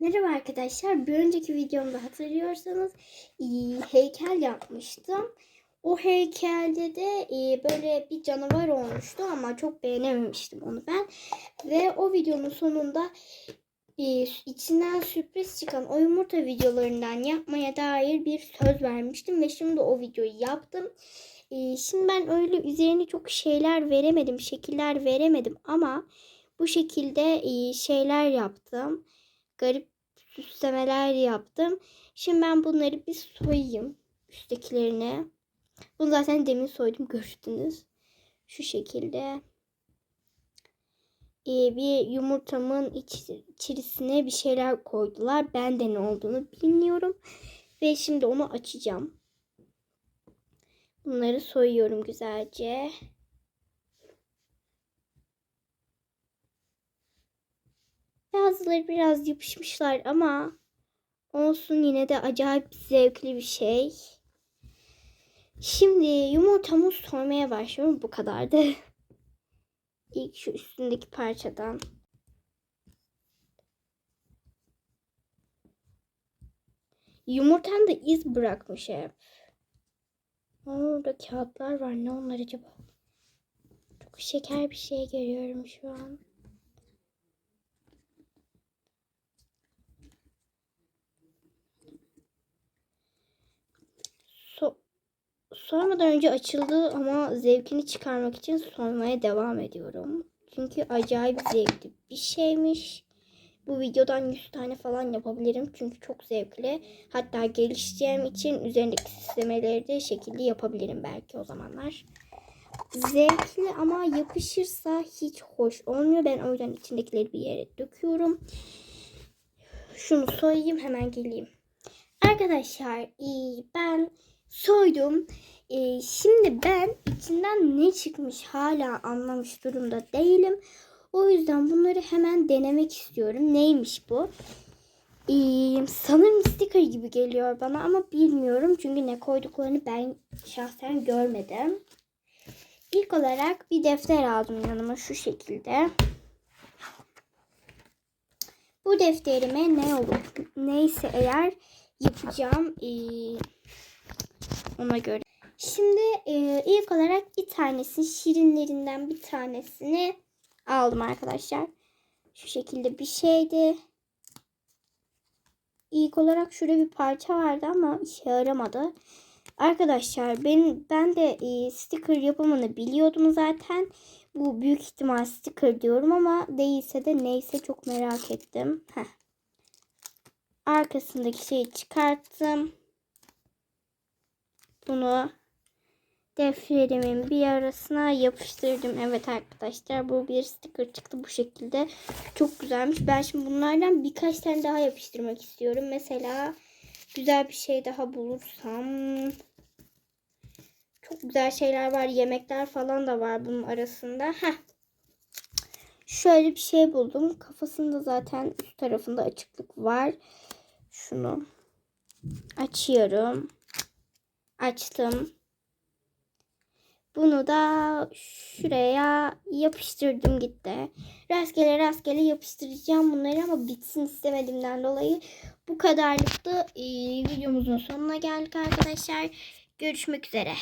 Merhaba arkadaşlar. Bir önceki videomda hatırlıyorsanız e, heykel yapmıştım. O heykelde de e, böyle bir canavar olmuştu ama çok beğenememiştim onu ben. Ve o videonun sonunda e, içinden sürpriz çıkan o yumurta videolarından yapmaya dair bir söz vermiştim. Ve şimdi o videoyu yaptım. Şimdi ben öyle üzerine çok şeyler veremedim, şekiller veremedim ama bu şekilde şeyler yaptım garip süslemeler yaptım. Şimdi ben bunları bir soyayım üsttekilerine. Bunu zaten demin soydum gördünüz. Şu şekilde. Ee, bir yumurtamın iç, içerisine bir şeyler koydular. Ben de ne olduğunu bilmiyorum. Ve şimdi onu açacağım. Bunları soyuyorum güzelce. Bazıları biraz yapışmışlar ama olsun yine de acayip zevkli bir şey. Şimdi yumurtamı soymaya başlıyorum. Bu kadardı. İlk şu üstündeki parçadan. Yumurtam da iz bırakmış hep. Orada kağıtlar var. Ne onlar acaba? Çok şeker bir şey görüyorum şu an. Sormadan önce açıldı ama zevkini çıkarmak için soymaya devam ediyorum. Çünkü acayip zevkli bir şeymiş. Bu videodan 100 tane falan yapabilirim. Çünkü çok zevkli. Hatta gelişeceğim için üzerindeki süslemeleri de şekilli yapabilirim belki o zamanlar. Zevkli ama yapışırsa hiç hoş olmuyor. Ben o yüzden içindekileri bir yere döküyorum. Şunu soyayım hemen geleyim. Arkadaşlar ben soydum. Ee, şimdi ben içinden ne çıkmış hala anlamış durumda değilim. O yüzden bunları hemen denemek istiyorum. Neymiş bu? Ee, sanırım sticker gibi geliyor bana ama bilmiyorum. Çünkü ne koyduklarını ben şahsen görmedim. İlk olarak bir defter aldım yanıma şu şekilde. Bu defterime ne olur? Neyse eğer yapacağım. Ee, ona göre. Şimdi e, ilk olarak bir tanesini şirinlerinden bir tanesini aldım arkadaşlar. Şu şekilde bir şeydi. İlk olarak şurada bir parça vardı ama işe yaramadı. Arkadaşlar ben, ben de e, sticker yapımını biliyordum zaten. Bu büyük ihtimal sticker diyorum ama değilse de neyse çok merak ettim. Heh. Arkasındaki şeyi çıkarttım. Bunu defterimin bir arasına yapıştırdım. Evet arkadaşlar bu bir sticker çıktı bu şekilde. Çok güzelmiş. Ben şimdi bunlardan birkaç tane daha yapıştırmak istiyorum. Mesela güzel bir şey daha bulursam. Çok güzel şeyler var. Yemekler falan da var bunun arasında. Heh. Şöyle bir şey buldum. Kafasında zaten üst tarafında açıklık var. Şunu açıyorum. Açtım. Bunu da şuraya yapıştırdım gitti. Rastgele rastgele yapıştıracağım bunları ama bitsin istemediğimden dolayı bu kadarlıkta videomuzun sonuna geldik arkadaşlar. Görüşmek üzere.